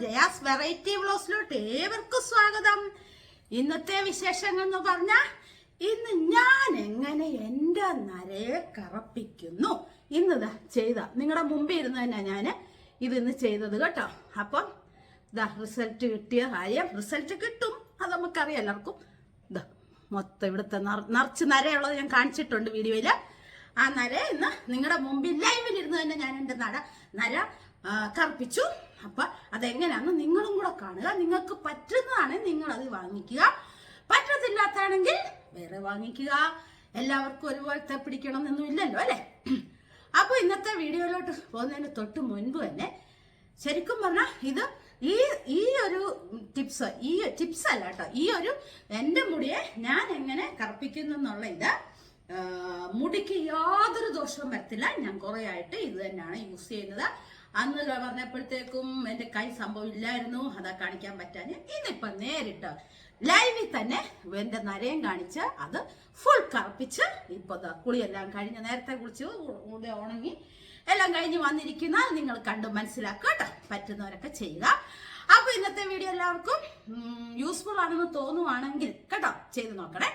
Jaya's variety വ്ലോസിലോട്ട് ഏവർക്കും സ്വാഗതം. ഇന്നത്തെ വിശേഷങ്ങൾ എന്ന് പറഞ്ഞ ഇന്ന് ഞാൻ എങ്ങനെ എന്റെ നരയെ കറപ്പിക്കുന്നു? ഇന്ന് ചെയ്ത. നിങ്ങളുടെ മുമ്പിൽ ഇരുന്ന് തന്നെ ഞാൻ ഇത് ഇന്ന് ചെയ്തത് കേട്ടോ. അപ്പം ഇതാ റിസൾട്ട് കിട്ടിയ കാര്യം റിസൾട്ട് കിട്ടും. അത് നമുക്കറിയാം എല്ലാവർക്കും. ഇതാ മൊത്തം ഇവിടുത്തെ നിറ- നിറച്ച് നരയുള്ളത് ഞാൻ കാണിച്ചിട്ടുണ്ട് വീഡിയോയിൽ ആ നര ഇന്ന് നിങ്ങളുടെ മുമ്പിൽ ലൈവിലിരുന്ന് തന്നെ ഞാൻ എന്റെ നര ആ, കറുപ്പിച്ചു. അപ്പൊ അതെങ്ങനെയാണെന്ന് നിങ്ങളും കൂടെ കാണുക. നിങ്ങൾക്ക് പറ്റുന്നതാണ് നിങ്ങൾ അത് വാങ്ങിക്കുക. പറ്റത്തില്ലാത്താണെങ്കിൽ വേറെ വാങ്ങിക്കുക. എല്ലാവർക്കും ഒരുപോലത്തെ പിടിക്കണം എന്നൊന്നും ഇല്ലല്ലോ അല്ലേ? അപ്പൊ ഇന്നത്തെ വീഡിയോയിലോട്ട് പോകുന്നതിന് തൊട്ട് മുൻപ് തന്നെ ശരിക്കും പറഞ്ഞാൽ ഇത് ഈ ഈ ഒരു ടിപ്സ് ഈ ടിപ്സ് അല്ല കേട്ടോ. ഈ ഒരു എന്റെ മുടിയെ ഞാൻ എങ്ങനെ കറുപ്പിക്കുന്നു എന്നുള്ള ഇത് മുടിക്ക് യാതൊരു ദോഷവും വരത്തില്ല. ഞാൻ കുറെ ആയിട്ട് ഇത് തന്നെയാണ് യൂസ് ചെയ്യുന്നത്. അന്ന് പറഞ്ഞപ്പോഴത്തേക്കും എന്റെ കൈ സംഭവം ഇല്ലായിരുന്നു. അതാ കാണിക്കാൻ പറ്റാൻ ഇന്നിപ്പം നേരിട്ട് ലൈവിൽ തന്നെ എന്റെ നരയും കാണിച്ച് അത് ഫുൾ കറുപ്പിച്ച് ഇപ്പൊ ദാ കുളിയെല്ലാം കഴിഞ്ഞ് നേരത്തെ കുളിച്ച് ഉണങ്ങി എല്ലാം കഴിഞ്ഞ് വന്നിരിക്കുന്ന. നിങ്ങൾ കണ്ടു മനസ്സിലാക്കുക കേട്ടോ. പറ്റുന്നവരൊക്കെ ചെയ്യുക. അപ്പോൾ ഇന്നത്തെ വീഡിയോ എല്ലാവർക്കും യൂസ്ഫുൾ ആണെന്ന് തോന്നുവാണെങ്കിൽ കേട്ടോ ചെയ്ത് നോക്കണേ.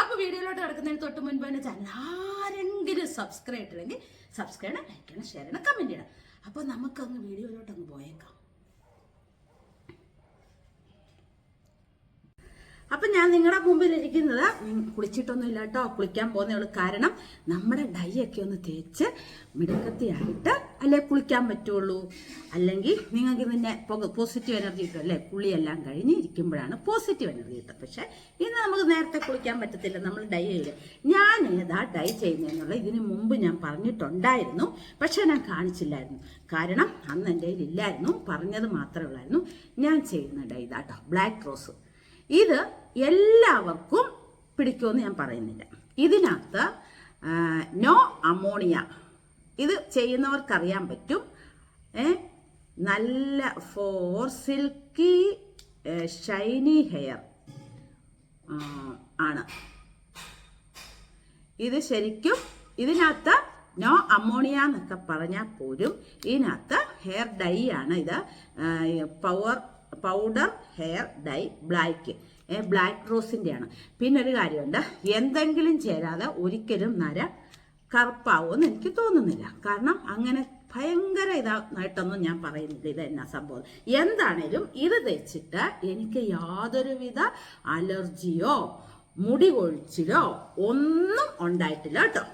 അപ്പോൾ വീഡിയോയിലോട്ട് കിടക്കുന്നതിന് തൊട്ട് മുൻപ് തന്നെ ചാനൽ സബ്സ്ക്രൈബ് ചെയ്തില്ലെങ്കിൽ സബ്സ്ക്രൈബ് ചെയ്യണം ലൈക്ക് ചെയ്യണം ഷെയർ ചെയ്യണം കമന്റ് ചെയ്യണം. അപ്പൊ നമുക്ക് അങ്ങ് വീഡിയോയിലോട്ട് അങ്ങ് പോയേക്കാം. അപ്പൊ ഞാൻ നിങ്ങളുടെ മുമ്പിൽ ഇരിക്കുന്നത് ഉം, കുളിച്ചിട്ടൊന്നും ഇല്ല കേട്ടോ കുളിക്കാൻ പോകുന്നേ കാരണം നമ്മുടെ ഡൈ ഒക്കെ ഒന്ന് തേച്ച് മിടുക്കത്തിയായിട്ട് അല്ലെ കുളിക്കാൻ പറ്റുള്ളൂ. അല്ലെങ്കിൽ നിങ്ങൾക്ക് പിന്നെ പോസിറ്റീവ് എനർജി കിട്ടും അല്ലേ? കുളിയെല്ലാം കഴിഞ്ഞ് ഇരിക്കുമ്പോഴാണ് പോസിറ്റീവ് എനർജി കിട്ടുക. പക്ഷെ ഇന്ന് നമുക്ക് നേരത്തെ കുളിക്കാൻ പറ്റത്തില്ല നമ്മൾ ഡൈ ചെയ്ത്. ഞാൻ ഏതാ ഡൈ ചെയ്യുന്നതെന്നുള്ള ഇതിനു മുമ്പ് ഞാൻ പറഞ്ഞിട്ടുണ്ടായിരുന്നു. പക്ഷെ ഞാൻ കാണിച്ചില്ലായിരുന്നു. കാരണം അന്ന് എന്റെ കയ്യിൽ ഇല്ലായിരുന്നു പറഞ്ഞത് മാത്രമേ ഉള്ളായിരുന്നു. ഞാൻ ചെയ്യുന്ന ഡൈ ഇതാട്ടോ ബ്ലാക്ക് റോസ്. ഇത് എല്ലാവർക്കും പിടിക്കുമെന്ന് ഞാൻ പറയുന്നില്ല. ഇതിനകത്ത് നോ അമോണിയ ഇത് ചെയ്യുന്നവർക്കറിയാൻ പറ്റും. നല്ല ഫോർ സിൽക്കി ഷൈനി ഹെയർ ആണ്. ഇത് ശരിക്കും ഇതിനകത്ത് നോ അമോണിയ എന്നൊക്കെ പറഞ്ഞാൽ പോലും ഇതിനകത്ത് ഹെയർ ഡൈ ആണ് ഇത്. Power powder hair dye black black റോസിന്റെയാണ് പിന്നെ ഒരു കാര്യമുണ്ട്. എന്തെങ്കിലും ചേരാതെ ഒരിക്കലും നര കറുപ്പാവുമെന്ന് എനിക്ക് തോന്നുന്നില്ല. കാരണം അങ്ങനെ ഭയങ്കര ഇതായിട്ടൊന്നും ഞാൻ പറയുന്നില്ല. ഇത് എന്നാ സംഭവം? എന്താണേലും ഇത് തേച്ചിട്ട് എനിക്ക് യാതൊരുവിധ അലർജിയോ മുടി കൊഴിച്ചിലോ ഒന്നും ഉണ്ടായിട്ടില്ല കേട്ടോ.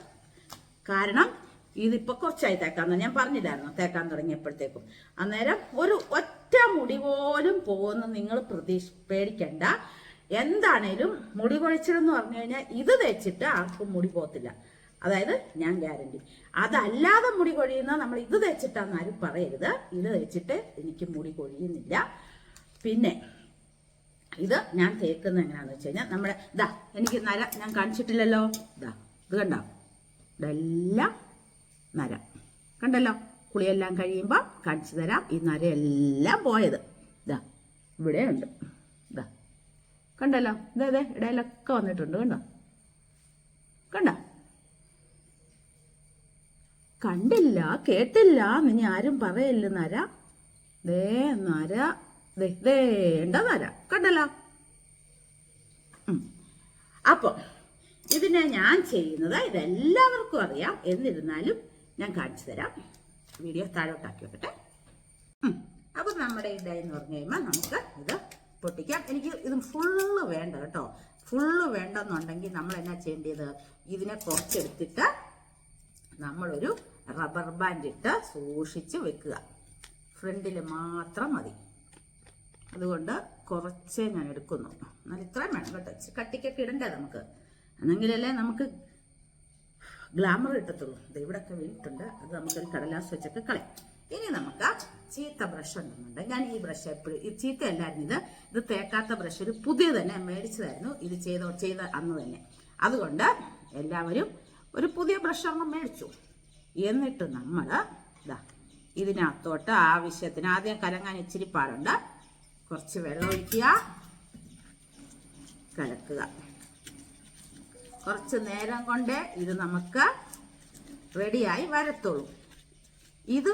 കാരണം ഇതിപ്പോ കുറച്ചായി തേക്കാന്ന് ഞാൻ പറഞ്ഞില്ലായിരുന്നു? തേക്കാൻ തുടങ്ങിയപ്പോഴത്തേക്കും. അന്നേരം ഒരു ഒറ്റ മുടി പോലും പോകുന്ന നിങ്ങൾ പ്രതീക്ഷ പേടിക്കണ്ട. എന്താണേലും മുടി കൊഴിച്ചിലെന്ന് പറഞ്ഞു കഴിഞ്ഞാൽ ഇത് തേച്ചിട്ട് ആർക്കും മുടി പോകത്തില്ല. അതായത് ഞാൻ ഗ്യാരണ്ടി. അതല്ലാതെ മുടി കൊഴിയുന്ന നമ്മൾ ഇത് തേച്ചിട്ടാന്ന് ആരും പറയരുത്. ഇത് തേച്ചിട്ട് എനിക്ക് മുടി കൊഴിയുന്നില്ല. പിന്നെ ഇത് ഞാൻ തേക്കുന്ന എങ്ങനെയാണെന്ന് വെച്ച് കഴിഞ്ഞാൽ നമ്മുടെ ഇതാ എനിക്ക് നര ഞാൻ കാണിച്ചിട്ടില്ലല്ലോ. ഇതാ ഇത് കണ്ടോ? ഇതെല്ലാം നര. കണ്ടല്ലോ? കുളിയെല്ലാം കഴിയുമ്പോൾ കാണിച്ചു തരാം. ഈ നരയെല്ലാം പോയത്. ഇതാ ഇവിടെയുണ്ട് ഇതാ കണ്ടല്ലോ? ഇതേ ഇതേ ഇടയിലൊക്കെ വന്നിട്ടുണ്ട് കണ്ടോ? കണ്ടോ? കണ്ടില്ല കേട്ടില്ല എന്ന് ഇനി ആരും പറയല്ല നര? ദേ നര. ദേ ദേണ്ട നര? കണ്ടല്ലോ? അപ്പോൾ അപ്പൊ ഇതിനെ ഞാൻ ചെയ്യുന്നത് ഇതെല്ലാവർക്കും അറിയാം. എന്നിരുന്നാലും ഞാൻ കാണിച്ചു തരാം. വീഡിയോ താഴോട്ടാക്കി വെക്കട്ടെ. അപ്പോൾ അപ്പൊ നമ്മുടെ ഇതായെന്ന് പറഞ്ഞു കഴിയുമ്പോൾ നമുക്ക് ഇത് പൊട്ടിക്കാം. എനിക്ക് ഇത് ഫുള്ള് വേണ്ട കേട്ടോ. ഫുള്ള് വേണ്ടെന്നുണ്ടെങ്കിൽ നമ്മൾ എന്നാ ചെയ്യേണ്ടത്? ഇതിനെ കുറച്ചെടുത്തിട്ട് നമ്മളൊരു റബ്ബർ ബാൻഡ് ഇട്ട് സൂക്ഷിച്ച് വെക്കുക. ഫ്രണ്ടിൽ മാത്രം മതി. അതുകൊണ്ട് കുറച്ചേ ഞാൻ എടുക്കുന്നു. എന്നാൽ ഇത്രയും വേണം കേട്ടോ. കട്ടിക്കൊക്കെ ഇടണ്ടേ നമുക്ക്? എന്നെങ്കിലല്ലേ നമുക്ക് ഗ്ലാമർ കിട്ടത്തുള്ളൂ. ഇത് ഇവിടെയൊക്കെ വീട്ടുണ്ട് അത് നമുക്കൊരു കടലാസ് വെച്ചൊക്കെ കളയാം. ഇനി നമുക്ക് ചീത്ത ബ്രഷ് ഉണ്ടെന്നുണ്ട്. ഞാൻ ഈ ബ്രഷ് എപ്പോഴും ഈ ചീത്ത അല്ലായിരുന്നു ഇത്. ഇത് തേക്കാത്ത ബ്രഷ് ഒരു പുതിയ തന്നെ മേടിച്ചതായിരുന്നു. ഇത് ചെയ്ത ചെയ്ത അന്ന് തന്നെ. അതുകൊണ്ട് എല്ലാവരും ഒരു പുതിയ ബ്രഷ് അങ്ങ് മേടിച്ചു. എന്നിട്ട് നമ്മൾ ഇതാ ഇതിനകത്തോട്ട് ആവശ്യത്തിന് ആദ്യം കലങ്ങാൻ ഇച്ചിരി പാടുണ്ട്. കുറച്ച് വെള്ളം ഒഴിക്കുക. കലക്കുക. കുറച്ച് നേരം കൊണ്ട് ഇത് നമുക്ക് റെഡിയായി വരത്തുള്ളൂ. ഇത്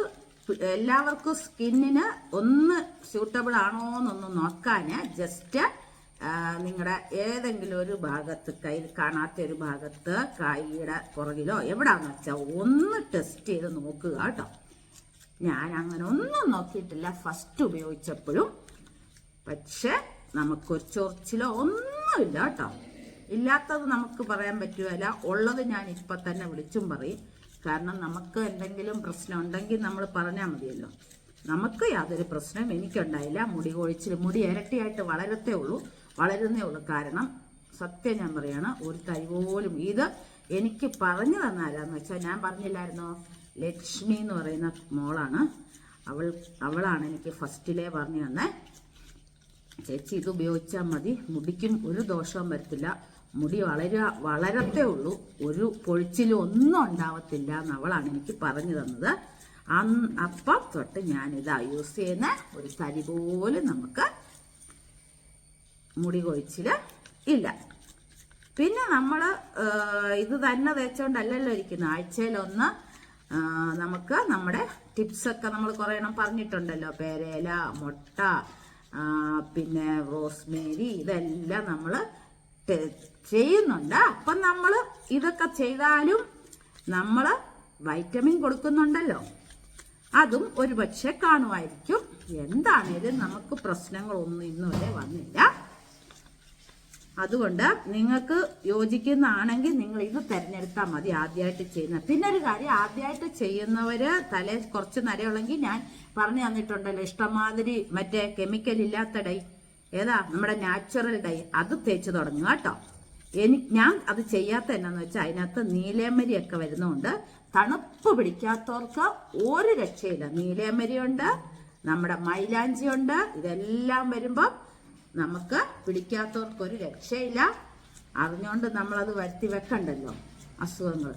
എല്ലാവർക്കും സ്കിന്നിന് ഒന്ന് സ്യൂട്ടബിൾ ആണോ എന്നൊന്ന് നോക്കാൻ ജസ്റ്റ് നിങ്ങളുടെ ഏതെങ്കിലും ഒരു ഭാഗത്ത് കയ്യിൽ കാണാത്ത ഒരു ഭാഗത്ത് കൈയുടെ പുറകിലോ എവിടാന്ന് വെച്ചാൽ ഒന്ന് ടെസ്റ്റ് ചെയ്ത് നോക്കുക കേട്ടോ. ഞാൻ അങ്ങനെ ഒന്നും നോക്കിയിട്ടില്ല ഫസ്റ്റ് ഉപയോഗിച്ചപ്പോഴും. പക്ഷെ നമുക്കൊരു ചൊറിച്ചിലോ ഒന്നുമില്ല കേട്ടോ. ഇല്ലാത്തത് നമുക്ക് പറയാൻ പറ്റുകയില്ല. ഉള്ളത് ഞാൻ ഇപ്പം തന്നെ വിളിച്ചും പറയും. കാരണം നമുക്ക് എന്തെങ്കിലും പ്രശ്നം ഉണ്ടെങ്കിൽ നമ്മൾ പറഞ്ഞാൽ മതിയല്ലോ. നമുക്ക് യാതൊരു പ്രശ്നവും എനിക്കുണ്ടായില്ല. മുടി കൊഴിച്ചിൽ മുടി ഇരട്ടിയായിട്ട് വളരത്തേ ഉള്ളൂ. വളരുന്നേ ഉള്ളൂ. കാരണം സത്യം ഞാൻ പറയാണ് ഒരു തൈ പോലും ഇത് എനിക്ക് പറഞ്ഞു തന്നാലാന്ന് വെച്ചാൽ ഞാൻ പറഞ്ഞില്ലായിരുന്നോ? ലക്ഷ്മി എന്ന് പറയുന്ന മോളാണ്. അവൾ അവളാണ് എനിക്ക് ഫസ്റ്റിലേ പറഞ്ഞു തന്നെ. ചേച്ചി ഇത് ഉപയോഗിച്ചാൽ മതി. മുടിക്കും ഒരു ദോഷവും വരത്തില്ല. മുടി വളര വളരത്തേ ഉള്ളൂ. ഒരു പൊഴിച്ചിലും ഒന്നും ഉണ്ടാവത്തില്ല എന്നവളാണ് എനിക്ക് പറഞ്ഞു തന്നത്. അപ്പം തൊട്ട് ഞാനിതാ യൂസ് ചെയ്യുന്ന ഒരു തരി പോലും നമുക്ക് മുടി കൊഴിച്ചിൽ ഇല്ല. പിന്നെ നമ്മൾ ഇത് തന്നെ തേച്ചോണ്ടല്ലല്ലോ ഇരിക്കുന്നത് ആഴ്ചയിലൊന്ന് നമുക്ക് നമ്മുടെ ടിപ്സൊക്കെ നമ്മൾ കുറേ എണ്ണം പറഞ്ഞിട്ടുണ്ടല്ലോ. പേരേല മുട്ട പിന്നെ റോസ്മേരി ഇതെല്ലാം നമ്മൾ ചെയ്യുന്നുണ്ട്. അപ്പം നമ്മൾ ഇതൊക്കെ ചെയ്താലും നമ്മൾ വൈറ്റമിൻ കൊടുക്കുന്നുണ്ടല്ലോ. അതും ഒരു പക്ഷെ കാണുമായിരിക്കും എന്താണേലും നമുക്ക് പ്രശ്നങ്ങളൊന്നും ഇന്നുവരെ വന്നില്ല. അതുകൊണ്ട് നിങ്ങൾക്ക് യോജിക്കുന്നതാണെങ്കിൽ നിങ്ങൾ ഇത് തിരഞ്ഞെടുത്താൽ മതി ആദ്യമായിട്ട് ചെയ്യുന്ന പിന്നെ ഒരു കാര്യം ആദ്യമായിട്ട് ചെയ്യുന്നവര് തലേ കുറച്ച് നരയുള്ളെങ്കിൽ ഞാൻ പറഞ്ഞു തന്നിട്ടുണ്ടല്ലോ ഇഷ്ടമാതിരി മറ്റേ കെമിക്കൽ ഇല്ലാത്ത ഡൈ ഏതാ? നമ്മുടെ നാച്ചുറൽ ഡൈ അത് തേച്ച് തുടങ്ങുക കേട്ടോ. എനിക്ക് ഞാൻ അത് ചെയ്യാത്ത എന്നാന്ന് വെച്ചാൽ അതിനകത്ത് നീലേമരിയൊക്കെ വരുന്നതുകൊണ്ട് തണുപ്പ് പിടിക്കാത്തവർക്ക് ഒരു രക്ഷയില്ല. നീലേമരിയുണ്ട് നമ്മുടെ മൈലാഞ്ചി ഉണ്ട് ഇതെല്ലാം വരുമ്പം നമുക്ക് പിടിക്കാത്തവർക്ക് ഒരു രക്ഷയില്ല. അറിഞ്ഞുകൊണ്ട് നമ്മളത് വരുത്തി വെക്കണ്ടല്ലോ അസുഖങ്ങൾ.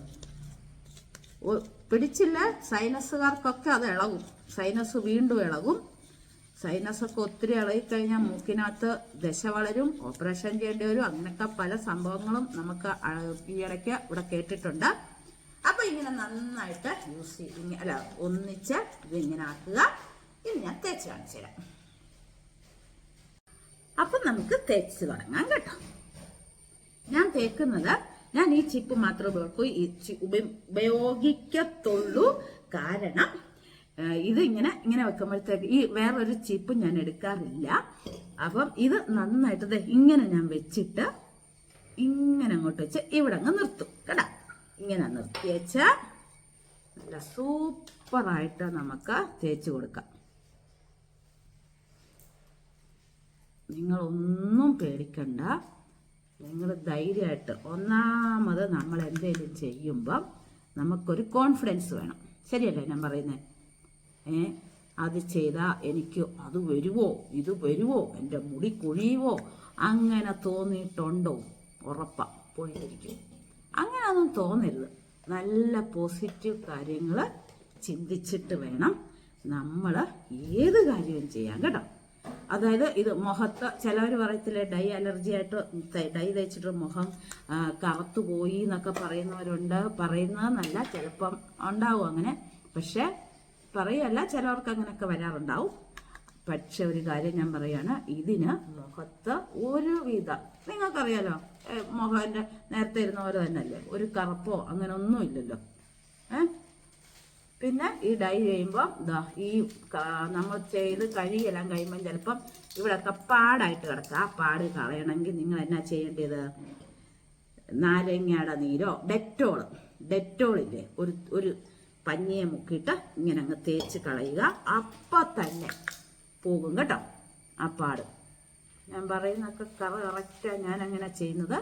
പിടിച്ചില്ല? സൈനസുകാർക്കൊക്കെ അത് ഇളകും. സൈനസ് വീണ്ടും ഇളകും. സൈനസൊക്കെ ഒത്തിരി ഇളകിക്കഴിഞ്ഞാൽ മൂക്കിനകത്ത് ദശ വളരും ഓപ്പറേഷൻ ചെയ്യേണ്ടി വരും. അങ്ങനെയൊക്കെ പല സംഭവങ്ങളും നമുക്ക് ഈ ഇടയ്ക്ക് ഇവിടെ കേട്ടിട്ടുണ്ട്. അപ്പൊ ഇങ്ങനെ നന്നായിട്ട് യൂസ് ചെയ്ത് അല്ല ഒന്നിച്ച് ഇതിങ്ങനെ ആക്കുക. ഇനി ഞാൻ തേച്ച് കാണിച്ചു തരാം. അപ്പൊ നമുക്ക് തേച്ച് തുടങ്ങാം കേട്ടോ. ഞാൻ തേക്കുന്നത് ഞാൻ ഈ ചിപ്പ് മാത്രമേ ഉപയോഗിക്കൂ ഉപയോഗിക്കത്തുള്ളൂ. കാരണം ഇത് ഇങ്ങനെ ഇങ്ങനെ വെക്കുമ്പോഴത്തേക്ക് ഈ വേറൊരു ചീപ്പ് ഞാൻ എടുക്കാറില്ല. അപ്പം ഇത് നന്നായിട്ട് ഇങ്ങനെ ഞാൻ വെച്ചിട്ട് ഇങ്ങനെ അങ്ങോട്ട് വെച്ച് ഇവിടെ അങ്ങ് നിർത്തും കേട്ടാ. ഇങ്ങനെ നിർത്തി വെച്ച നല്ല സൂപ്പറായിട്ട് നമുക്ക് തേച്ച് കൊടുക്കാം. നിങ്ങളൊന്നും പേടിക്കണ്ട. നിങ്ങൾ ധൈര്യമായിട്ട് ഒന്നാമത് നമ്മൾ എന്തെങ്കിലും ചെയ്യുമ്പം നമുക്കൊരു കോൺഫിഡൻസ് വേണം. ശരിയല്ലേ ഞാൻ പറയുന്നത് അത് ചെയ്താൽ എനിക്ക് അത് വരുമോ ഇത് വരുമോ എന്റെ മുടി കൊഴിയുമോ അങ്ങനെ തോന്നിയിട്ടുണ്ടോ? ഉറപ്പാ. പോയിട്ടിരിക്കും. അങ്ങനെ ഒന്നും തോന്നരുത്. നല്ല പോസിറ്റീവ് കാര്യങ്ങൾ ചിന്തിച്ചിട്ട് വേണം നമ്മൾ ഏത് കാര്യവും ചെയ്യാൻ കേട്ടോ. അതായത് ഇത് മുഖത്ത് ചിലവർ പറയത്തില്ലേ ഡൈ അലർജി ആയിട്ട് ഡൈ തേച്ചിട്ട് മുഖം കറുത്തു പോയി എന്നൊക്കെ പറയുന്നവരുണ്ട്. പറയുന്നതെന്നല്ല ചിലപ്പം ഉണ്ടാവും അങ്ങനെ. പക്ഷെ പറയല്ല ചിലവർക്ക് അങ്ങനെയൊക്കെ വരാറുണ്ടാവും. പക്ഷെ ഒരു കാര്യം ഞാൻ പറയാണ് ഇതിന് മുഖത്ത് ഒരുവിധം നിങ്ങൾക്കറിയാലോ ഏ, മുഖന്റെ നേരത്തെ ഇരുന്ന പോലെ തന്നെയല്ലേ? ഒരു കറുപ്പോ അങ്ങനെ ഒന്നും ഇല്ലല്ലോ. ഏ? പിന്നെ ഈ ഡൈ ചെയ്യുമ്പോൾ ഈ നമ്മൾ ചെയ്ത് കഴുകിയെല്ലാം കഴിയുമ്പം ചിലപ്പം ഇവിടെയൊക്കെ പാടായിട്ട് കിടക്കുക ആ പാട് കളയണമെങ്കിൽ നിങ്ങൾ എന്നാ ചെയ്യേണ്ടത്? നാരങ്ങയുടെ നീരോ? ഡെറ്റോൾ ഡെറ്റോളില്ലേ? ഒരു ഒരു പഞ്ഞിയെ മുക്കിയിട്ട് ഇങ്ങനെ അങ്ങ് തേച്ച് കളയുക. അപ്പം തന്നെ പോകും കേട്ടോ ആ പാട്. ഞാൻ പറയുന്നൊക്കെ കറ കറക്റ്റാണ് ഞാൻ അങ്ങനെ ചെയ്യുന്നത്.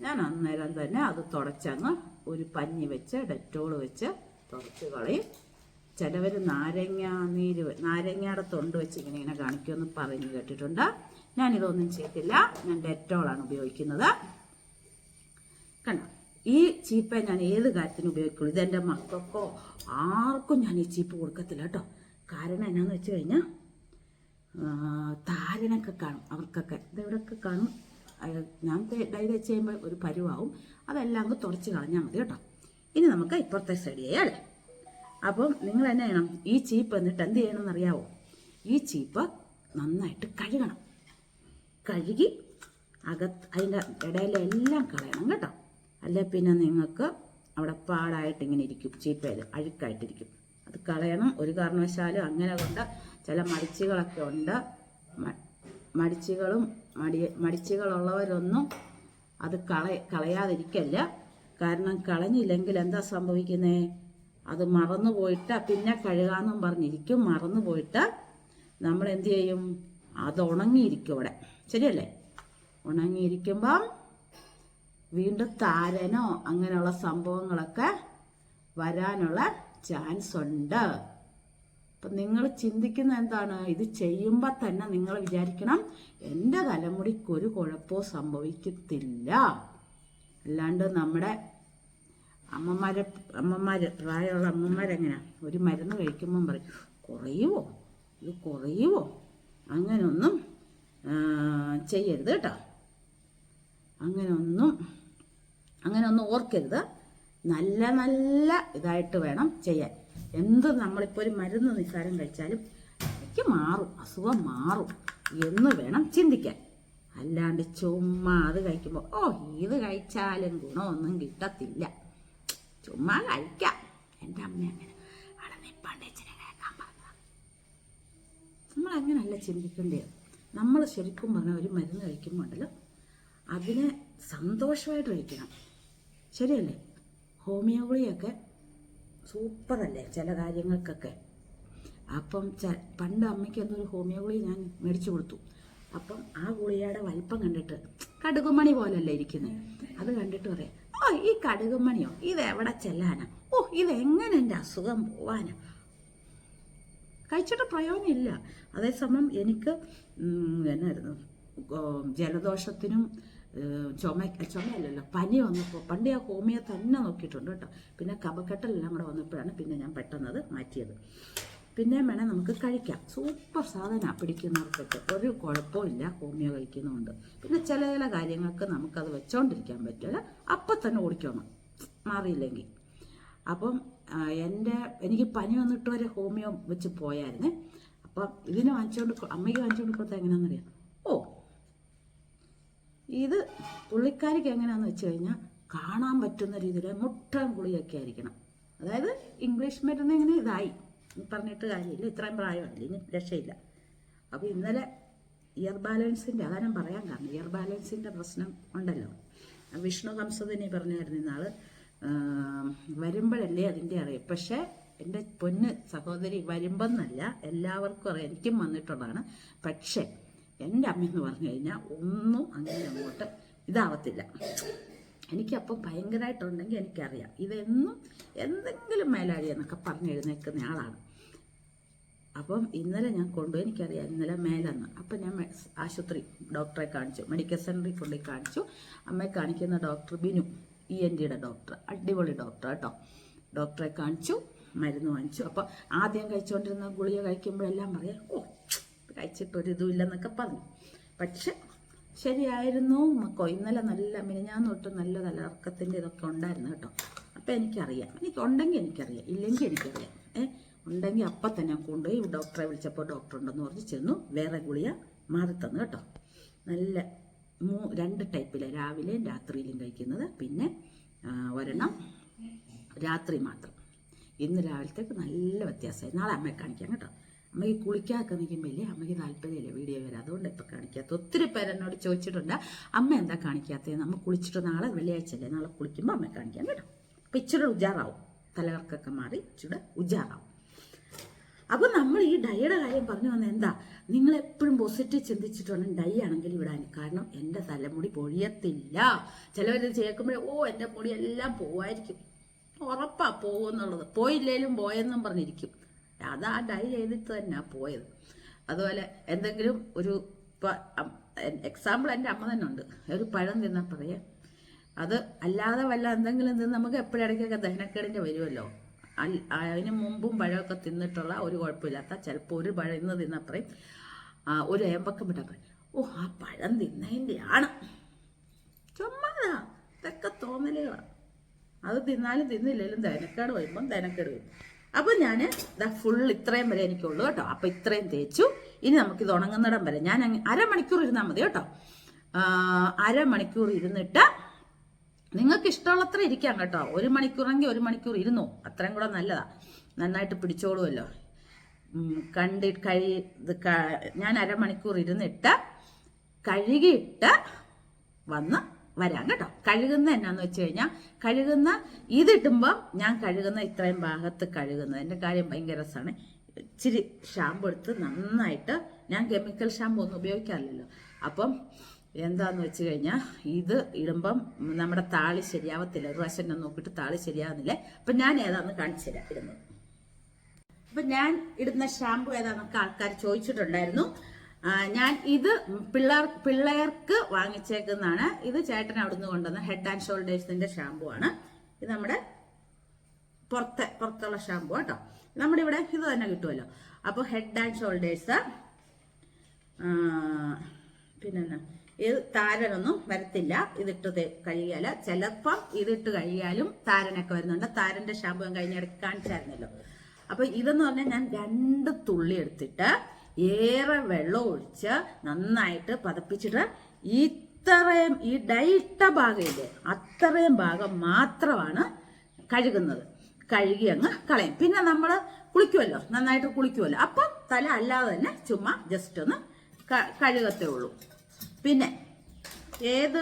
ഞാൻ അന്നേരം തന്നെ അത് തുടച്ചങ്ങ് ഒരു പഞ്ഞി വെച്ച് ഡെറ്റോൾ വെച്ച് തുടച്ച് കളയും. ചിലവർ നാരങ്ങ നീര് നാരങ്ങയുടെ തൊണ്ട് വെച്ച് ഇങ്ങനെ ഇങ്ങനെ കാണിക്കുമെന്ന് പറഞ്ഞു കേട്ടിട്ടുണ്ട്. ഞാനിതൊന്നും ചെയ്തില്ല ഞാൻ ഡെറ്റോളാണ് ഉപയോഗിക്കുന്നത്. കണ്ടോ? ഈ ചീപ്പ ഞാൻ ഏത് കാര്യത്തിനും ഉപയോഗിക്കുള്ളൂ. ഇതെന്റെ മക്കൾക്കോ ആർക്കും ഞാൻ ഈ ചീപ്പ് കൊടുക്കത്തില്ല കേട്ടോ. കാരണം എന്നാന്ന് വെച്ച് കഴിഞ്ഞാൽ താരനൊക്കെ കാണും അവർക്കൊക്കെ. ഇതെവിടെയൊക്കെ കാണും. ഞാൻ ഡൈ വെച്ച് കഴിയുമ്പോൾ ഒരു പരുവാവും. അതെല്ലാം അങ്ങ് തുടച്ച് കളഞ്ഞാൽ മതി കേട്ടോ. ഇനി നമുക്ക് ഇപ്പുറത്തെ സൈഡ് ചെയ്യാം അപ്പം നിങ്ങൾ എന്നെ ചെയ്യണം? ഈ ചീപ്പ് എന്നിട്ട് എന്ത് ചെയ്യണമെന്ന് അറിയാവോ ഈ ചീപ്പ് നന്നായിട്ട് കഴുകണം. കഴുകി അകത്ത് അതിന്റെ ഇടയിലെല്ലാം കളയണം കേട്ടോ. അല്ലെ പിന്നെ നിങ്ങൾക്ക് അവിടെ പാടായിട്ട് ഇങ്ങനെ ഇരിക്കും ചീപ്പയിൽ അഴുക്കായിട്ടിരിക്കും. അത് കളയണം. ഒരു കാരണവശാലും അങ്ങനെ കൊണ്ട് ചില മടിച്ചുകളൊക്കെ ഉണ്ട്. മടിച്ചുകളും മടി മടിച്ചുകളുള്ളവരൊന്നും അത് കള കളയാതിരിക്കല്ല. കാരണം കളഞ്ഞില്ലെങ്കിൽ എന്താ സംഭവിക്കുന്നത് അത് മറന്നു പോയിട്ട് പിന്നെ കഴുകാന്നും പറഞ്ഞിരിക്കും. മറന്നു പോയിട്ട് നമ്മൾ എന്ത് ചെയ്യും? അത് ഉണങ്ങിയിരിക്കും അവിടെ. ശരിയല്ലേ? ഉണങ്ങിയിരിക്കുമ്പം വീണ്ടും താരനോ അങ്ങനെയുള്ള സംഭവങ്ങളൊക്കെ വരാനുള്ള ചാൻസ് ഉണ്ട്. അപ്പം നിങ്ങൾ ചിന്തിക്കുന്ന എന്താണ്? ഇത് ചെയ്യുമ്പോൾ തന്നെ നിങ്ങൾ വിചാരിക്കണം എന്റെ തലമുടിക്ക് ഒരു കുഴപ്പവും സംഭവിക്കത്തില്ല. അല്ലാണ്ട് നമ്മുടെ അമ്മമാരെ അമ്മമാര് പ്രായമുള്ള അമ്മമാരെങ്ങനെ ഒരു മരുന്ന് കഴിക്കുമ്പം പറയും കുറയുമോ ഇത് കുറയുമോ അങ്ങനെയൊന്നും ചെയ്യരുത് കേട്ടോ. അങ്ങനെയൊന്നും അങ്ങനെയൊന്നും ഓർക്കരുത്. നല്ല നല്ല ഇതായിട്ട് വേണം ചെയ്യാൻ. എന്ത് നമ്മളിപ്പോൾ ഒരു മരുന്ന് നിസ്സാരം കഴിച്ചാലും എനിക്ക് മാറും അസുഖം മാറും എന്ന് വേണം ചിന്തിക്കാൻ. അല്ലാണ്ട് ചുമ്മാ അത് കഴിക്കുമ്പോൾ ഓ ഇത് കഴിച്ചാലും ഗുണമൊന്നും കിട്ടത്തില്ല. ചുമ്മാ കഴിക്കാം. എന്റെ അമ്മ അങ്ങനെ അവിടെ നിപ്പാണ്ട് ഇച്ചിരി കേൾക്കാൻ പറഞ്ഞ നമ്മൾ അങ്ങനെയല്ല ചിന്തിക്കേണ്ടത്. നമ്മൾ ശരിക്കും പറഞ്ഞാൽ ഒരു മരുന്ന് കഴിക്കുമ്പോൾ അതിനെ സന്തോഷമായിട്ട് കഴിക്കണം. ശരിയല്ലേ? ഹോമിയോ ഗുളിയൊക്കെ സൂപ്പറല്ലേ ചില കാര്യങ്ങൾക്കൊക്കെ. അപ്പം ച- പണ്ട് അമ്മയ്ക്ക് എന്തൊരു ഹോമിയോ ഗുളി ഞാൻ മേടിച്ചു കൊടുത്തു. അപ്പം ആ ഗുളികയുടെ വലിപ്പം കണ്ടിട്ട് കടുകുമണി പോലല്ലേ ഇരിക്കുന്നത് അത് കണ്ടിട്ട് പറയാം ഓ ഈ കടുകുമണിയോ ഇത് എവിടെ ചെല്ലാനാ? ഓ ഇതെങ്ങനെ എന്റെ അസുഖം പോവാനാ? കഴിച്ചിട്ട് പ്രയോജനമില്ല. അതേസമയം എനിക്ക് എന്നായിരുന്നു ജലദോഷത്തിനും ചുമ ചുമയല്ലല്ലോ. പനി വന്നപ്പോൾ പണ്ട് ആ ഹോമിയോ തന്നെ നോക്കിയിട്ടുണ്ട് കേട്ടോ. പിന്നെ കഫക്കെട്ടെല്ലാം കൂടെ വന്നപ്പോഴാണ് പിന്നെ ഞാൻ പെട്ടെന്നത് മാറ്റിയത്. പിന്നെ വേണേൽ നമുക്ക് കഴിക്കാം. സൂപ്പർ സാധനമാണ് പിടിക്കുന്നവർക്കൊക്കെ. ഒരു കുഴപ്പമില്ല ഹോമിയോ കഴിക്കുന്നതുകൊണ്ട് പിന്നെ ചില ചില കാര്യങ്ങൾക്ക് നമുക്കത് വെച്ചോണ്ടിരിക്കാൻ പറ്റില്ല. അപ്പം തന്നെ ഓടിക്കണം. മാറിയില്ലെങ്കിൽ. അപ്പം എന്റെ എനിക്ക് പനി വന്നിട്ട് വരെ ഹോമിയോ വെച്ച് പോയായിരുന്നേ. അപ്പം ഇതിന് വാങ്ങിച്ചുകൊണ്ട് അമ്മയ്ക്ക് വാങ്ങിച്ചുകൊണ്ട് കൊടുത്താൽ എങ്ങനെയാണെന്നറിയാം ഓ ഇത് പുള്ളിക്കാരിക്ക് എങ്ങനെയാണെന്ന് വെച്ച് കഴിഞ്ഞാൽ കാണാൻ പറ്റുന്ന രീതിയിൽ മുട്ടം കുളിയൊക്കെ ആയിരിക്കണം. അതായത് ഇംഗ്ലീഷ് മരുന്ന് ഇങ്ങനെ ഇതായി. പറഞ്ഞിട്ട് കാര്യമില്ല. ഇത്രയും പ്രായമല്ല? ഇനി രക്ഷയില്ല. അപ്പോൾ ഇന്നലെ ഇയർ ബാലൻസിന്റെ അതാരം പറയാൻ കാരണം ഇയർ ബാലൻസിന്റെ പ്രശ്നം ഉണ്ടല്ലോ. വിഷ്ണു ഹംസദിനി പറഞ്ഞായിരുന്നു ഇന്നാൾ വരുമ്പോഴല്ലേ അതിന്റെ അറിയാം. പക്ഷേ എന്റെ പൊന്ന് സഹോദരി വരുമ്പോന്നല്ല എല്ലാവർക്കും അറിയാം. എനിക്കും വന്നിട്ടുള്ളതാണ്. പക്ഷേ എന്റെ അമ്മയെന്ന് പറഞ്ഞു കഴിഞ്ഞാൽ ഒന്നും അങ്ങനെ അങ്ങോട്ട് ഇതാവത്തില്ല. എനിക്കപ്പം ഭയങ്കരമായിട്ടുണ്ടെങ്കിൽ എനിക്കറിയാം. ഇതെന്നും എന്തെങ്കിലും മേലാഴി എന്നൊക്കെ പറഞ്ഞ് എഴുന്നേൽക്കുന്ന ആളാണ്. അപ്പം ഇന്നലെ ഞാൻ കൊണ്ടുപോയി എനിക്കറിയാം ഇന്നലെ മേലെന്ന്. അപ്പം ഞാൻ ആശുപത്രി ഡോക്ടറെ കാണിച്ചു. മെഡിക്കൽ സെന്ററിൽ കൊണ്ടുപോയി കാണിച്ചു. അമ്മയെ കാണിക്കുന്ന ഡോക്ടർ ബിനു ഇ എൻ ഡിയുടെ ഡോക്ടർ അടിപൊളി ഡോക്ടർ കേട്ടോ ഡോക്ടറെ കാണിച്ചു മരുന്ന് വാങ്ങിച്ചു. അപ്പോൾ ആദ്യം കഴിച്ചുകൊണ്ടിരുന്ന ഗുളിക കഴിക്കുമ്പോഴെല്ലാം പറയാം ഓ കഴിച്ചിട്ടൊരു ഇതുമില്ലെന്നൊക്കെ പറഞ്ഞു. പക്ഷെ ശരിയായിരുന്നു. മക്കോ ഇന്നലെ നല്ല മിനിഞ്ഞാന്ന് തൊട്ട് നല്ല തലർക്കത്തിന്റെ ഇതൊക്കെ ഉണ്ടായിരുന്നു കേട്ടോ. അപ്പം എനിക്കറിയാം. എനിക്ക് ഉണ്ടെങ്കിൽ എനിക്കറിയാം. ഇല്ലെങ്കിൽ എനിക്കറിയാം. ഏ? ഉണ്ടെങ്കിൽ അപ്പം തന്നെ കൊണ്ടുപോയി ഡോക്ടറെ വിളിച്ചപ്പോൾ ഡോക്ടർ ഉണ്ടെന്ന് പറഞ്ഞ് ചെന്നു. വേറെ ഗുളിക മാറി തന്നു കേട്ടോ. നല്ല മൂ രണ്ട് ടൈപ്പിൽ രാവിലെയും രാത്രിയിലും കഴിക്കുന്നത്. പിന്നെ ഒരെണ്ണം രാത്രി മാത്രം. ഇന്ന് രാവിലത്തേക്ക് നല്ല വ്യത്യാസമായി. നാളെ അമ്മയെ കാണിക്കാം കേട്ടോ. അമ്മയ്ക്ക് കുളിക്കാതൊക്കെ നിൽക്കുമ്പോൾ ഇല്ലേ അമ്മയ്ക്ക് താല്പര്യമില്ല വീഡിയോ വരാം അതുകൊണ്ട് ഇപ്പം കാണിക്കാത്ത. ഒത്തിരി പേര് എന്നോട് ചോദിച്ചിട്ടുണ്ട്. അമ്മ എന്താ കാണിക്കാത്തത്? നമ്മൾ കുളിച്ചിട്ട് നാളെ വെള്ളിയാഴ്ച അല്ലേ? നാളെ കുളിക്കുമ്പോൾ അമ്മയെ കാണിക്കാൻ കേട്ടോ. അപ്പം ഇച്ചിരി ഉജാറാവും. തലകർക്കൊക്കെ മാറി ഇച്ചിരി ഉജാറാവും. അപ്പോൾ നമ്മൾ ഈ ഡൈയുടെ കാര്യം പറഞ്ഞു വന്ന എന്താ? നിങ്ങൾ എപ്പോഴും പോസിറ്റീവ് ചിന്തിച്ചിട്ടുണ്ട് ഡൈ ആണെങ്കിൽ വിടാൻ. കാരണം എന്റെ തലമുടി പൊഴിയത്തില്ല. ചിലവർ ചേർക്കുമ്പോഴേ ഓ എന്റെ മുടി എല്ലാം പോവായിരിക്കും. ഉറപ്പാ പോകുമെന്നുള്ളത് പോയില്ലേലും പോയെന്നും പറഞ്ഞിരിക്കും. അതാ ഡൈ ചെയ്തിട്ട് തന്നെയാ പോയത്. അതുപോലെ എന്തെങ്കിലും ഒരു എക്സാമ്പിൾ എന്റെ അമ്മ തന്നെ ഉണ്ട്. ഒരു പഴം തിന്നാ പറയാം. അത് അല്ലാതെ വല്ല എന്തെങ്കിലും തിന്ന് നമുക്ക് എപ്പോഴിടയ്ക്കൊക്കെ ദഹനക്കേടിന്റെ വരുമല്ലോ അതിനു മുമ്പും പഴമൊക്കെ തിന്നിട്ടുള്ള ഒരു കുഴപ്പമില്ലാത്ത ചിലപ്പോൾ ഒരു പഴം ഇന്ന് ആ, ഒരു ഏമ്പക്കം വിട്ടാൽ ഓ ആ പഴം തിന്നതിന്റെ ആണ്. ചുമ്മാതാ. ഇതൊക്കെ തോന്നലുകളാണ് അത് തിന്നാലും തിന്നില്ലെങ്കിലും ദഹനക്കേട് വരുമ്പം ദഹനക്കേട് വരും. അപ്പൊ ഞാൻ ഫുൾ ഇത്രയും വരെ എനിക്കുള്ളൂ കേട്ടോ. അപ്പൊ ഇത്രയും തേച്ചു. ഇനി നമുക്ക് ഇത് ഉണങ്ങുന്നിടം വരെ. ഞാൻ അരമണിക്കൂർ ഇരുന്നാൽ മതി കേട്ടോ. അരമണിക്കൂർ ഇരുന്നിട്ട് നിങ്ങൾക്ക് ഇഷ്ടമുള്ളത്ര ഇരിക്കാം കേട്ടോ. ഒരു മണിക്കൂറെങ്കിൽ ഒരു മണിക്കൂർ ഇരുന്നു. അത്രയും കൂടെ നല്ലതാ. നന്നായിട്ട് പിടിച്ചോളുമല്ലോ. കണ്ട് കഴി ഇത് ഞാൻ അരമണിക്കൂർ ഇരുന്നിട്ട് കഴുകിയിട്ട് വന്ന് വരാം കേട്ടോ. കഴുകുന്ന എന്നാന്ന് വെച്ച് കഴിഞ്ഞാൽ കഴുകുന്ന ഇതിട്ടുമ്പോൾ ഞാൻ കഴുകുന്ന ഇത്രയും ഭാഗത്ത് കഴുകുന്നത്. എന്റെ കാര്യം ഭയങ്കര രസമാണ്. ഇച്ചിരി ഷാമ്പു എടുത്ത് നന്നായിട്ട് ഞാൻ കെമിക്കൽ ഷാമ്പു ഒന്നും ഉപയോഗിക്കാറില്ലല്ലോ. അപ്പം എന്താന്ന് വെച്ച് കഴിഞ്ഞാൽ ഇത് ഇടുമ്പം നമ്മുടെ താളി ശരിയാവത്തില്ല. ഒരു പ്രാവശ്യം ഞാൻ നോക്കിയിട്ട് താളി ശരിയാവുന്നില്ല. അപ്പം ഞാൻ ഏതാന്ന് കാണിച്ചു തരാം ഇടുന്നത്. അപ്പം ഞാൻ ഇടുന്ന ഷാമ്പു ഏതാന്നൊക്കെ ആൾക്കാർ ചോദിച്ചിട്ടുണ്ടായിരുന്നു. ഞാൻ ഇത് പിള്ളേർ പിള്ളേർക്ക് വാങ്ങിച്ചേക്കുന്നതാണ്. ഇത് ചേട്ടൻ അവിടുന്ന് കൊണ്ടുവന്ന ഹെഡ് ആൻഡ് ഷോൾഡേഴ്സിന്റെ ഷാമ്പു ആണ്. ഇത് നമ്മുടെ പുറത്തെ പുറത്തുള്ള ഷാമ്പു കേട്ടോ നമ്മുടെ ഇവിടെ ഇത് തന്നെ കിട്ടുമല്ലോ. അപ്പോൾ ഹെഡ് ആൻഡ് ഷോൾഡേഴ്സ് പിന്നെ ഇത് താരനൊന്നും വരത്തില്ല. ഇതിട്ട് തേ- ചിലപ്പം ഇതിട്ട് കഴിയാലും താരനൊക്കെ വരുന്നുണ്ട്. താരന്റെ ഷാമ്പു ഞാൻ കഴിഞ്ഞ ഇടയ്ക്ക് കാണിച്ചായിരുന്നല്ലോ. അപ്പൊ ഇതെന്ന് പറഞ്ഞാൽ ഞാൻ രണ്ട് തുള്ളി എടുത്തിട്ട് ഏറെ വെള്ളം ഒഴിച്ച് നന്നായിട്ട് പതപ്പിച്ചിട്ട് ഇത്രയും ഈ ഡൈട്ട ഭാഗമില്ലേ അത്രയും ഭാഗം മാത്രമാണ് കഴുകുന്നത്. കഴുകി അങ്ങ് കളയും. പിന്നെ നമ്മൾ കുളിക്കുമല്ലോ നന്നായിട്ട് കുളിക്കുമല്ലോ. അപ്പം തല അല്ലാതെ തന്നെ ചുമ്മാ ജസ്റ്റ് ഒന്ന് കഴുകത്തേ ഉള്ളൂ. പിന്നെ ഏത്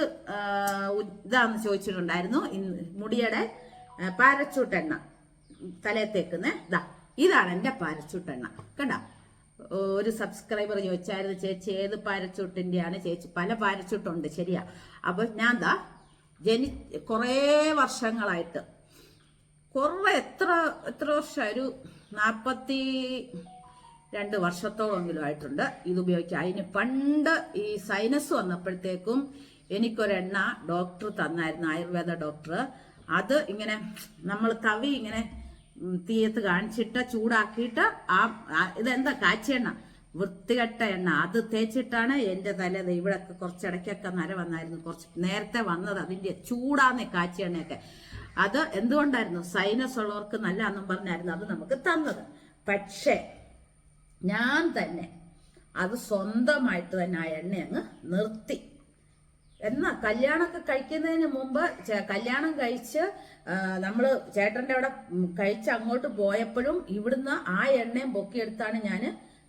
ഇതാന്ന് ചോദിച്ചിട്ടുണ്ടായിരുന്നു മുടിയുടെ പാരച്ചൂട്ടെണ്ണ തലയത്തേക്കുന്ന ഇതാ ഇതാണ് എന്റെ പാരച്ചൂട്ടെണ്ണ. കണ്ട? ഒരു സബ്സ്ക്രൈബർ ചോദിച്ചായിരുന്നു ചേച്ചി ഏത് പാരച്ചൂട്ടിന്റെയാണ് ചേച്ചി പല പാരച്ചൂട്ടുണ്ട് ശരിയാ. അപ്പൊ ഞാൻ എന്താ ജനി കുറേ വർഷങ്ങളായിട്ട് കുറെ എത്ര എത്ര വർഷം? ഒരു നാൽപ്പത്തി രണ്ട് വർഷത്തോളമെങ്കിലും ആയിട്ടുണ്ട് ഇത് ഉപയോഗിക്കുക അതിന് പണ്ട് ഈ സൈനസ് വന്നപ്പോഴത്തേക്കും എനിക്കൊരെണ്ണ ഡോക്ടർ തന്നായിരുന്നു ആയുർവേദ ഡോക്ടർ. അത് ഇങ്ങനെ നമ്മൾ തവി ഇങ്ങനെ തീയത്ത് കാണിച്ചിട്ട് ചൂടാക്കിയിട്ട് ആ ഇതെന്താ കാച്ചിയെണ്ണ വൃത്തികെട്ട എണ്ണ. അത് തേച്ചിട്ടാണ് എന്റെ തല ഇവിടെ കുറച്ചിടയ്ക്കൊക്കെ നര വന്നായിരുന്നു. കുറച്ച് നേരത്തെ വന്നത് അതിന്റെ ചൂടാന്ന് കാച്ചെണ്ണയൊക്കെ അത് എന്തുകൊണ്ടായിരുന്നു? സൈനസ് ഉള്ളവർക്ക് നല്ല എന്നും പറഞ്ഞായിരുന്നു അത് നമുക്ക് തന്നത്. പക്ഷേ ഞാൻ തന്നെ അത് സ്വന്തമായിട്ട് തന്നെ ആ എണ്ണ അങ്ങ് നിർത്തി. എന്നാ കല്യാണമൊക്കെ കഴിക്കുന്നതിന് മുമ്പ് കല്യാണം കഴിച്ച് നമ്മൾ ചേട്ടന്റെ അവിടെ കഴിച്ച് അങ്ങോട്ട് പോയപ്പോഴും ഇവിടുന്ന് ആ എണ്ണയും പൊക്കിയെടുത്താണ് ഞാൻ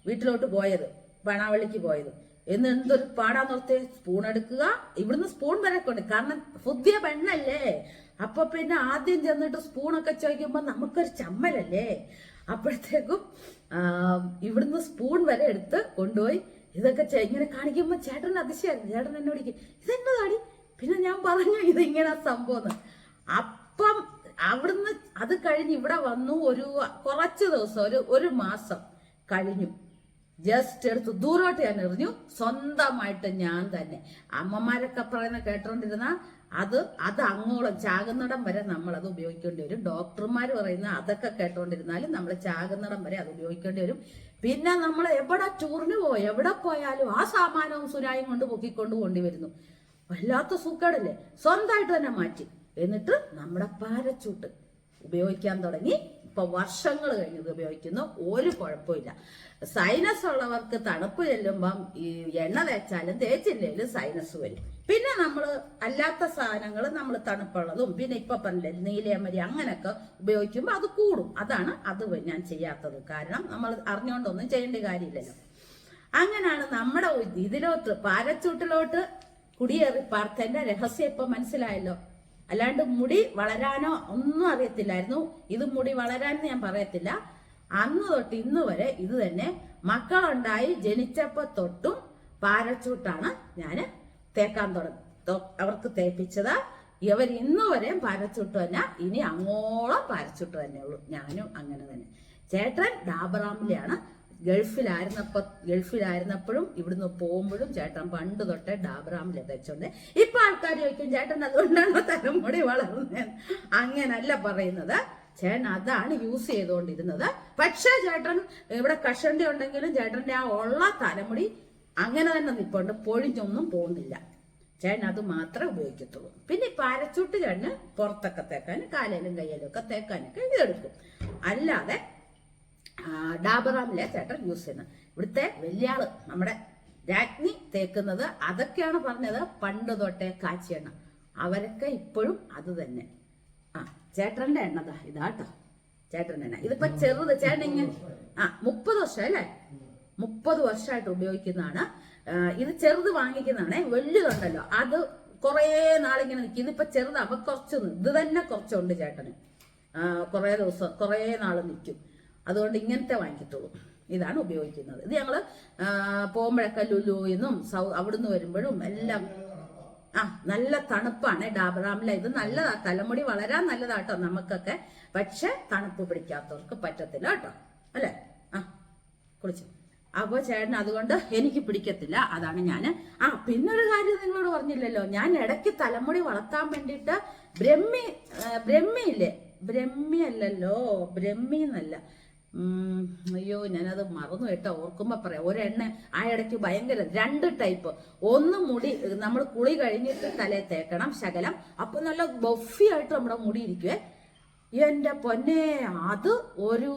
വീട്ടിലോട്ട് പോയത് പണാവള്ളിക്ക് പോയത്. എന്ന് എന്തൊരു പാടാ നിർത്തി സ്പൂൺ എടുക്കുക. ഇവിടുന്ന് സ്പൂൺ വരെ കൊണ്ട് കാരണം പുതിയ പെണ്ണല്ലേ. അപ്പൊ പിന്നെ ആദ്യം ചെന്നിട്ട് സ്പൂണൊക്കെ ചോദിക്കുമ്പോ നമുക്കൊരു ചമ്മലല്ലേ. അപ്പോഴത്തേക്കും ഇവിടുന്ന് സ്പൂൺ വരെ എടുത്ത് കൊണ്ടുപോയി ഇതൊക്കെ ഇങ്ങനെ കാണിക്കുമ്പോ ചേട്ടൻ അതിശയായിരുന്നു ചേട്ടൻ എന്നോട് ഇതെന്നതാടി? പിന്നെ ഞാൻ പറഞ്ഞു ഇതിങ്ങനെ സംഭവം. അപ്പം അവിടുന്ന് അത് കഴിഞ്ഞ് ഇവിടെ വന്നു ഒരു കുറച്ച് ദിവസം ഒരു ഒരു മാസം കഴിഞ്ഞു. ജസ്റ്റ് എടുത്ത്. ദൂരോട്ട് ഞാൻ എറിഞ്ഞു. സ്വന്തമായിട്ട് ഞാൻ തന്നെ. അമ്മമാരൊക്കെ പറയുന്ന കേട്ടോണ്ടിരുന്ന അത് അത് അങ്ങോളം ചാകുന്നിടം വരെ നമ്മൾ അത് ഉപയോഗിക്കേണ്ടി വരും. ഡോക്ടർമാർ പറയുന്ന അതൊക്കെ കേട്ടോണ്ടിരുന്നാലും നമ്മൾ ചാകുന്നിടം വരെ അത് ഉപയോഗിക്കേണ്ടി വരും. പിന്നെ നമ്മൾ എവിടെ ടൂറിന് പോയി എവിടെ പോയാലും ആ സാമാനവും സുരായും കൊണ്ട് പൊക്കിക്കൊണ്ട് കൊണ്ടുവരുന്നു വല്ലാത്ത സൂക്കേടല്ലേ സ്വന്തമായിട്ട് തന്നെ മാറ്റി. എന്നിട്ട് നമ്മുടെ പാരച്ചൂട്ട് ഉപയോഗിക്കാൻ തുടങ്ങി. ഇപ്പൊ വർഷങ്ങൾ കഴിഞ്ഞത് ഉപയോഗിക്കുന്നു. ഒരു കുഴപ്പമില്ല. സൈനസ് ഉള്ളവർക്ക് തണുപ്പ് ചെല്ലുമ്പം ഈ എണ്ണ തേച്ചാലും തേച്ചില്ലെങ്കിലും സൈനസ് വരും. പിന്നെ നമ്മൾ അല്ലാത്ത സാധനങ്ങൾ നമ്മൾ തണുപ്പുള്ളതും പിന്നെ ഇപ്പൊ പറഞ്ഞില്ലേ നീലയമരി അങ്ങനെയൊക്കെ ഉപയോഗിക്കുമ്പോൾ അത് കൂടും. അതാണ് അത് ഞാൻ ചെയ്യാത്തത്. കാരണം നമ്മൾ അറിഞ്ഞുകൊണ്ടൊന്നും ചെയ്യേണ്ട കാര്യമില്ലല്ലോ. അങ്ങനെയാണ് നമ്മുടെ ഇതിലോട്ട് പാരച്ചൂട്ടിലോട്ട് കുടിയേറി പാർത്തന്റെ രഹസ്യം ഇപ്പൊ മനസ്സിലായല്ലോ. അല്ലാണ്ട് മുടി വളരാനോ ഒന്നും അറിയത്തില്ലായിരുന്നു. ഇത് മുടി വളരാൻ ഞാൻ പറയത്തില്ല. അന്ന് തൊട്ട് ഇന്ന് വരെ ഇത് തന്നെ മക്കളുണ്ടായി ജനിച്ചപ്പോ തൊട്ടും പാരച്ചൂട്ടാണ് ഞാൻ തേക്കാൻ തുടങ്ങി. അവർക്ക് തേപ്പിച്ചത്. ഇവർ ഇന്ന് വരെയും പാരച്ചൂട്ട് തന്നെ. ഇനി അങ്ങോളം പാരച്ചൂട്ട് തന്നെ ഉള്ളൂ ഞാനും അങ്ങനെ തന്നെ. ചേട്ടൻ ഡാബറാമിലാണ് ഗൾഫിലായിരുന്നപ്പോ ഗൾഫിലായിരുന്നപ്പോഴും ഇവിടുന്ന് പോകുമ്പോഴും ചേട്ടൻ പണ്ട് തൊട്ടേ ഡാബ്രാമിൽ എത്തിച്ചോണ്ട് ഇപ്പൊ ആൾക്കാർ ചോദിക്കും ചേട്ടൻ അതുകൊണ്ടാണോ തലമുടി വളർന്നത് അങ്ങനല്ല പറയുന്നത്. ചേട്ടൻ അതാണ് യൂസ് ചെയ്തുകൊണ്ടിരുന്നത് പക്ഷേ ചേട്ടൻ ഇവിടെ കഷണ്ടി ഉണ്ടെങ്കിലും ചേട്ടന്റെ ആ ഉള്ള തലമുടി അങ്ങനെ തന്നെ നിൽപ്പുണ്ട് പൊഴിഞ്ഞൊന്നും പോകുന്നില്ല ചേട്ടൻ അത് മാത്രമേ ഉപയോഗിക്കത്തുള്ളൂ. പിന്നെ പാരച്ചൂട്ട് ചേട്ടന് പുറത്തൊക്കെ തേക്കാൻ കാലിലും കയ്യിലും ഒക്കെ തേക്കാനൊക്കെ ഇതെടുക്കും. അല്ലാതെ ഡാബറാമിലെ ചേട്ടൻ യൂസ് ചെയ്യുന്നത്. ഇവിടുത്തെ വലിയ ആൾ നമ്മുടെ രാജ്ഞി തേക്കുന്നത് അതൊക്കെയാണ് പറഞ്ഞത്. പണ്ട് തൊട്ടേ കാച്ചി എണ്ണ. അവരൊക്കെ ഇപ്പോഴും അത് തന്നെ. ആ ചേട്ടന്റെ എണ്ണതാ ഇതാട്ടോ ചേട്ടന്റെ എണ്ണ. ഇതിപ്പോ ചെറുത് ചേട്ടൻ ഇങ്ങനെ ആ മുപ്പത് വർഷം അല്ലേ? മുപ്പത് വർഷമായിട്ട് ഉപയോഗിക്കുന്നതാണ്. ഇത് ചെറുത് വാങ്ങിക്കുന്നതാണ് വലുതുണ്ടല്ലോ. അത് കുറേ നാളിങ്ങനെ നിൽക്കും ഇതിപ്പോ അപ്പൊ കുറച്ച് ഇത് തന്നെ കുറച്ചുണ്ട് ചേട്ടന്. കുറേ ദിവസം കുറേ നാൾ നിൽക്കും അതുകൊണ്ട് ഇങ്ങനത്തെ വാങ്ങിക്കത്തുള്ളൂ. ഇതാണ് ഉപയോഗിക്കുന്നത്. ഇത് ഞങ്ങൾ പോകുമ്പോഴൊക്കെ ലുലുവിന്നും സൗ അവിടുന്ന് വരുമ്പോഴും എല്ലാം ആ നല്ല തണുപ്പാണ് ഡാബറാമില. ഇത് നല്ലതാ തലമുടി വളരാൻ നല്ലതാട്ടോ നമുക്കൊക്കെ. പക്ഷെ തണുപ്പ് പിടിക്കാത്തവർക്ക് പറ്റത്തില്ല കേട്ടോ. അല്ലേ? ആ കുളിച്ചു. അപ്പോൾ ചേട്ടൻ അതുകൊണ്ട് എനിക്ക് പിടിക്കത്തില്ല. അതാണ് ഞാൻ ആ പിന്നൊരു കാര്യം നിങ്ങളോട് പറഞ്ഞില്ലല്ലോ. ഞാൻ ഇടയ്ക്ക് തലമുടി വളർത്താൻ വേണ്ടിയിട്ട് ബ്രഹ്മി ബ്രഹ്മിയില്ലേ? ബ്രഹ്മി അല്ലല്ലോ. എന്നല്ല. അയ്യോ ഞാനത് മറന്നു കേട്ടോ. ഓർക്കുമ്പോ പറയാം. ഒരെണ്ണ ആ ഇടയ്ക്ക് ഭയങ്കര രണ്ട് ടൈപ്പ്. ഒന്ന് മുടി നമ്മൾ കുളി കഴിഞ്ഞിട്ട് തലയിൽ തേക്കണം ശകലം. അപ്പൊ നല്ല ബൊഫിയായിട്ട് നമ്മുടെ മുടി ഇരിക്കുവേ. എന്റെ പൊന്നെ അത് ഒരു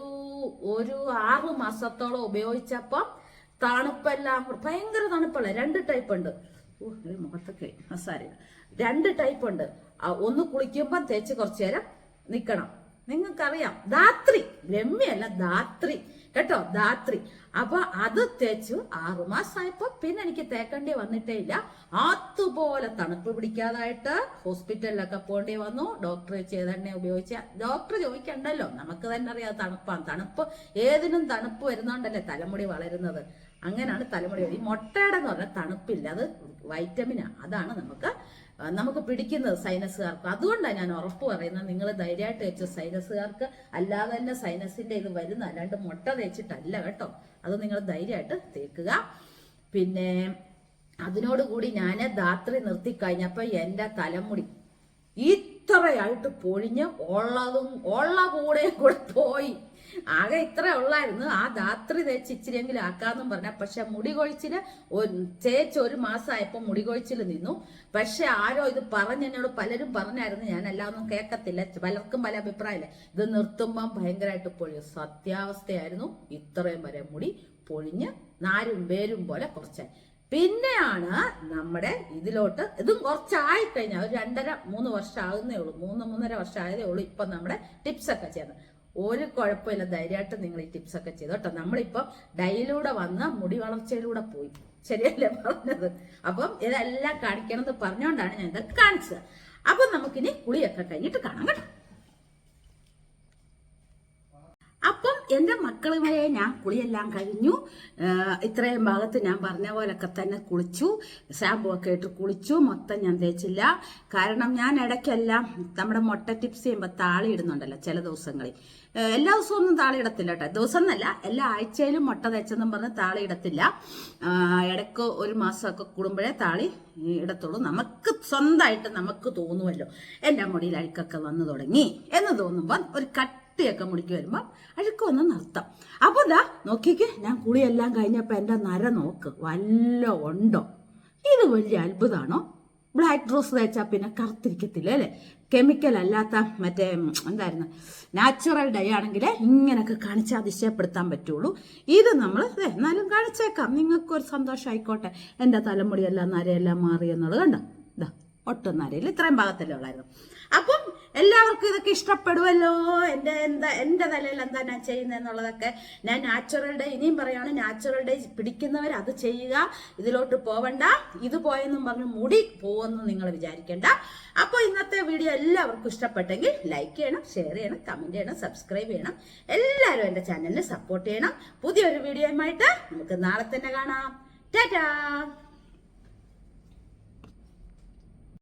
ഒരു ആറ് മാസത്തോളം ഉപയോഗിച്ചപ്പം തണുപ്പെല്ലാം ഭയങ്കര തണുപ്പല്ല? രണ്ട് ടൈപ്പ് ഉണ്ട്. മുഖത്തൊക്കെ സാരി രണ്ട് ടൈപ്പ് ഉണ്ട്. ഒന്ന് കുളിക്കുമ്പോൾ തേച്ച് കുറച്ചു നേരം നിക്കണം. നിങ്ങൾക്കറിയാം ധാത്രി രമ്യല്ല ധാത്രി. കേട്ടോ ധാത്രി. അപ്പൊ അത് തേച്ചു ആറുമാസമായപ്പോ പിന്നെ എനിക്ക് തേക്കേണ്ടി വന്നിട്ടേ ഇല്ല. അതുപോലെ തണുപ്പ് പിടിക്കാതായിട്ട് ഹോസ്പിറ്റലിലൊക്കെ പോകേണ്ടി വന്നു. ഡോക്ടർ ചെയ്തെണ്ണ ഉപയോഗിച്ച? ഡോക്ടർ ചോദിക്കണ്ടല്ലോ. നമുക്ക് തന്നെ അറിയാം തണുപ്പാണ് തണുപ്പ് ഏതിനും തണുപ്പ് വരുന്നോണ്ടല്ലേ തലമുടി വളരുന്നത്. അങ്ങനെയാണ് തലമുടി ഈ മുട്ടയുടെ എന്ന് പറഞ്ഞാൽ തണുപ്പില്ല. അത് വൈറ്റമിനാണ് അതാണ് നമുക്ക് നമുക്ക് പിടിക്കുന്നത് സൈനസുകാർക്ക് അതുകൊണ്ടാണ് ഞാൻ ഉറപ്പ് പറയുന്നത് നിങ്ങൾ ധൈര്യമായിട്ട് വെച്ച സൈനസുകാർക്ക് അല്ലാതെ തന്നെ സൈനസിന്റെ ഇത് വരുന്ന അല്ലാണ്ട് മുട്ട തേച്ചിട്ടല്ല കേട്ടോ. അത് നിങ്ങൾ ധൈര്യമായിട്ട് തേക്കുക. പിന്നെ അതിനോടുകൂടി ഞാൻ ധാത്രി നിർത്തിക്കഴിഞ്ഞപ്പോൾ എന്റെ തലമുടി ഇത്രയായിട്ട് പൊഴിഞ്ഞ് ഉള്ളതും ഉള്ള കൂടെ കൂടെ പോയി. ആകെ ഇത്ര ഉള്ളായിരുന്നു. ആ ധാത്രി തേച്ച് ഇച്ചിരിയെങ്കിലും ആക്കാന്നും പറഞ്ഞ. പക്ഷെ മുടി കൊഴിച്ചിൽ ഒരു- തേച്ച് ഒരു മാസമായപ്പോ മുടി കൊഴിച്ചിൽ നിന്നു. പക്ഷെ ആരോ ഇത് പറഞ്ഞു എന്നോട് പലരും പറഞ്ഞായിരുന്നു. ഞാൻ എല്ലാം ഒന്നും കേൾക്കത്തില്ല. പലർക്കും പല അഭിപ്രായമില്ല. ഇത് നിർത്തുമ്പം ഭയങ്കരമായിട്ട് പൊഴിയും സത്യാവസ്ഥയായിരുന്നു. ഇത്രയും വരെ മുടി പൊഴിഞ്ഞ് നാരും വേരും പോലെ കുറച്ചായി. പിന്നെയാണ് നമ്മുടെ ഇതിലോട്ട് ഇതും കുറച്ചായി കഴിഞ്ഞാൽ ഒരു രണ്ടര മൂന്ന് വർഷം ആകുന്നേ ഉള്ളൂ. മൂന്ന് മൂന്നര വർഷം ആയതേ ഉള്ളൂ ഇപ്പൊ നമ്മുടെ ടിപ്സ് ഒക്കെ ചെയ്യുന്നത്. ഒരു കുഴപ്പമില്ല ധൈര്യമായിട്ട് നിങ്ങൾ ഈ ടിപ്സ് ഒക്കെ ചെയ്തു കേട്ടോ. നമ്മളിപ്പം ഡൈയിലൂടെ വന്ന് മുടി വളർച്ചയിലൂടെ പോയി. ശരിയല്ലേ പറഞ്ഞത്? അപ്പം ഇതെല്ലാം കാണിക്കണം എന്ന് പറഞ്ഞുകൊണ്ടാണ് ഞാൻ ഇതൊക്കെ കാണിച്ചത്. അപ്പം നമുക്കിനി കുളിയൊക്കെ കഴിഞ്ഞിട്ട് കാണാം കേട്ടോ. അപ്പം എന്റെ മക്കളുമായി ഞാൻ കുളിയെല്ലാം കഴിഞ്ഞു. ഇത്രയും ഭാഗത്ത് ഞാൻ പറഞ്ഞ പോലൊക്കെ തന്നെ കുളിച്ചു. ഷാമ്പൂ ഒക്കെ ഇട്ട് കുളിച്ചു. മൊത്തം ഞാൻ തേച്ചില്ല. കാരണം ഞാൻ ഇടയ്ക്കെല്ലാം നമ്മുടെ മുട്ട ടിപ്സ് ചെയ്യുമ്പോൾ താളി ഇടുന്നുണ്ടല്ലോ ചില ദിവസങ്ങളിൽ. എല്ലാ ദിവസവും ഒന്നും താളി ഇടത്തില്ല കേട്ടോ. ദിവസം എന്നല്ല എല്ലാ ആഴ്ചയിലും മുട്ട തേച്ചെന്നും പറഞ്ഞ് താളി ഇടത്തില്ല. ഇടയ്ക്ക് ഒരു മാസമൊക്കെ കൂടുമ്പോഴേ താളി ഇടത്തുള്ളൂ. നമുക്ക് സ്വന്തമായിട്ട് നമുക്ക് തോന്നുമല്ലോ. എന്റെ മുടിയിൽ അഴുക്കൊക്കെ വന്നു തുടങ്ങി എന്ന് തോന്നുമ്പോൾ ഒരു കട്ട് കുട്ടിയൊക്കെ മുടിക്ക് വരുമ്പോൾ അഴുക്കൊന്ന് നിർത്താം. അപ്പോൾ ഇതാ നോക്കിക്കേ ഞാൻ കുളിയെല്ലാം കഴിഞ്ഞപ്പോൾ എന്റെ നര നോക്ക് വല്ല ഉണ്ടോ? ഇത് വലിയ അത്ഭുതമാണോ ബ്ലാക്ക് ഡ്രോസ് തേച്ചാൽ പിന്നെ കറുത്തിരിക്കത്തില്ല അല്ലേ? കെമിക്കൽ അല്ലാത്ത മറ്റേ എന്തായിരുന്നു? നാച്ചുറൽ ഡൈ ആണെങ്കിൽ ഇങ്ങനെയൊക്കെ കാണിച്ച് അതിശയപ്പെടുത്താൻ പറ്റുള്ളൂ. ഇത് നമ്മൾ എന്നാലും കാണിച്ചേക്കാം. നിങ്ങൾക്കൊരു സന്തോഷമായിക്കോട്ടെ എന്റെ തലമുടിയെല്ലാം നരയെല്ലാം മാറി എന്നുള്ളത് കണ്ടോ? ഇതാ ഒട്ടും നരയിൽ ഇത്രയും ഭാഗത്തല്ലേ ഉള്ളായിരുന്നു. അപ്പം എല്ലാവർക്കും ഇതൊക്കെ ഇഷ്ടപ്പെടുമല്ലോ എന്റെ എന്താ എന്റെ തലയിൽ എന്താ ഞാൻ ചെയ്യുന്നത് എന്നുള്ളതൊക്കെ ഞാൻ നാച്ചുറൽ ഡേ ഇനിയും പറയുകയാണ് നാച്ചുറൽ ഡേ പിടിക്കുന്നവർ അത് ചെയ്യുക ഇതിലോട്ട് പോവണ്ട ഇത് പോയെന്നും പറഞ്ഞ് മുടി പോവെന്നും നിങ്ങൾ വിചാരിക്കേണ്ട. അപ്പോൾ ഇന്നത്തെ വീഡിയോ എല്ലാവർക്കും ഇഷ്ടപ്പെട്ടെങ്കിൽ ലൈക്ക് ചെയ്യണം ഷെയർ ചെയ്യണം കമന്റ് ചെയ്യണം സബ്സ്ക്രൈബ് ചെയ്യണം. എല്ലാവരും എന്റെ ചാനലിനെ സപ്പോർട്ട് ചെയ്യണം. പുതിയൊരു വീഡിയോയുമായിട്ട് നമുക്ക് നാളെ തന്നെ കാണാം. ടാറ്റാ